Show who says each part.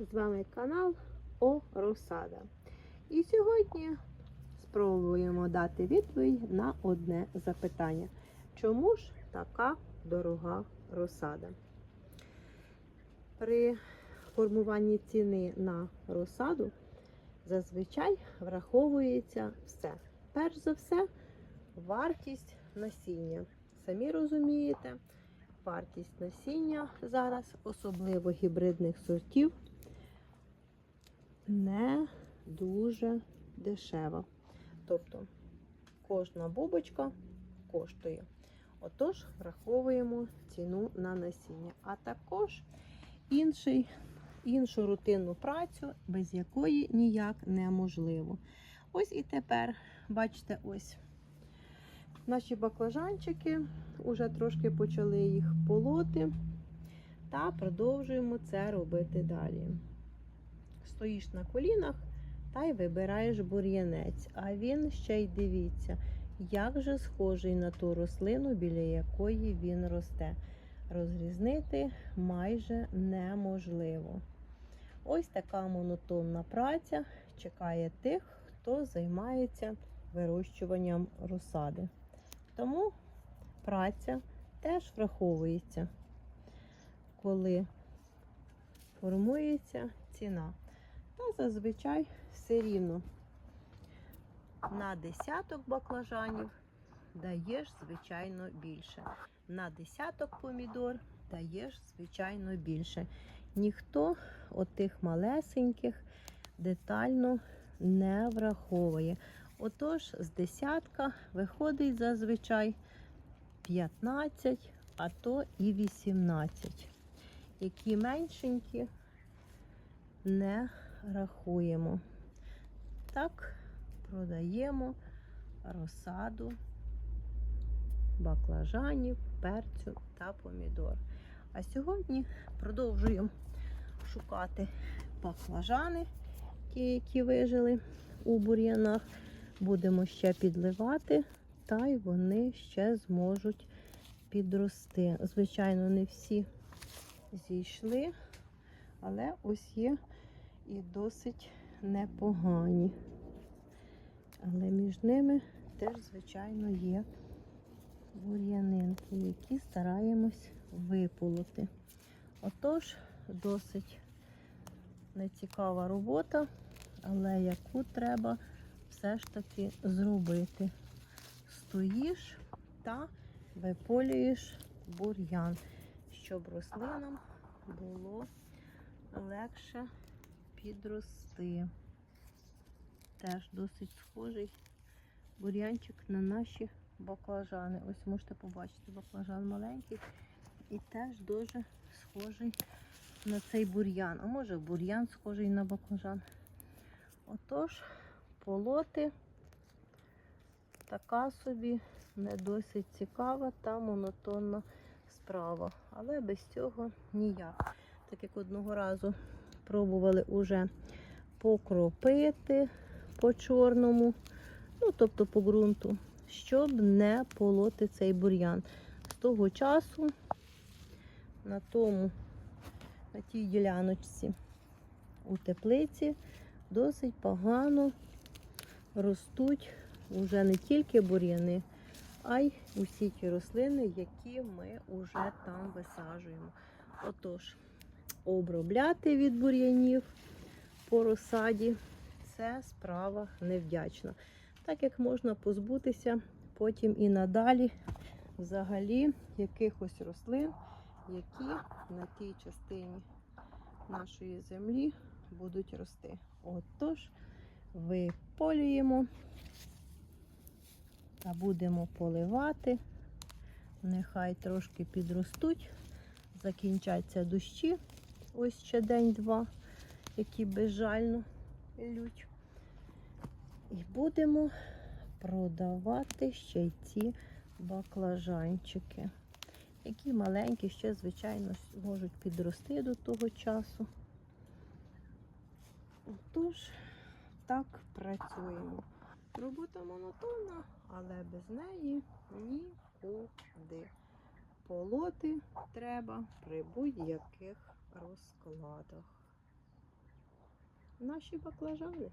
Speaker 1: З вами канал О Русада. І сьогодні спробуємо дати відповідь на одне запитання. Чому ж така дорога розсада? При формуванні ціни на розсаду зазвичай враховується все. Перш за все, вартість насіння. Самі розумієте, вартість насіння зараз, особливо гібридних сортів, не дуже дешева. Тобто кожна бубочка коштує. Отож, враховуємо ціну на насіння, а також інший, іншу рутинну працю, без якої ніяк неможливо. Ось і тепер, бачите, ось наші баклажанчики, вже трошки почали їх полоти, та продовжуємо це робити далі. Стоїш на колінах та й вибираєш бур'янець. А він ще й дивіться, як же схожий на ту рослину, біля якої він росте. Розрізнити майже неможливо. Ось така монотонна праця чекає тих, хто займається вирощуванням розсади. Тому праця теж враховується, коли формується ціна. Зазвичай все рівно на десяток баклажанів даєш, звичайно, більше. На десяток помідор даєш, звичайно, більше. Ніхто отих малесеньких детально не враховує. Отож, з десятка виходить зазвичай 15, а то і 18. Які меншенькі не рахуємо. Так, продаємо розсаду баклажанів, перцю та помідор. А сьогодні продовжуємо шукати баклажани, ті, які вижили у бур'янах. Будемо ще підливати, та й вони ще зможуть підрости. Звичайно, не всі зійшли, але ось є і досить непогані. Але між ними теж, звичайно, є бур'янинки, які стараємось виполоти. Отож, досить нецікава робота, але яку треба все ж таки зробити. Стоїш та виполюєш бур'ян, щоб рослинам було легше підрости. Теж досить схожий бур'янчик на наші баклажани. Ось можете побачити, баклажан маленький і теж дуже схожий на цей бур'ян. А може бур'ян схожий на баклажан. Отож, полоти така собі не досить цікава та монотонна справа. Але без цього ніяк. Так як одного разу пробували уже покропити по чорному, ну, тобто по ґрунту, щоб не полоти цей бур'ян. З того часу на тому, на тій діляночці у теплиці досить погано ростуть вже не тільки бур'яни, а й усі ті рослини, які ми вже там висаджуємо. Отож, обробляти від бур'янів по розсаді це справа невдячна. Так як можна позбутися потім і надалі взагалі якихось рослин, які на тій частині нашої землі будуть рости. Отож, виполюємо та будемо поливати. Нехай трошки підростуть, закінчаться дощі. Ось ще день-два, які безжально лють. І будемо продавати ще й ці баклажанчики, які маленькі, ще, звичайно, можуть підрости до того часу. Тож, так працюємо. Робота монотонна, але без неї нікуди. Полоти треба при будь-яких розкладах. Наші баклажани.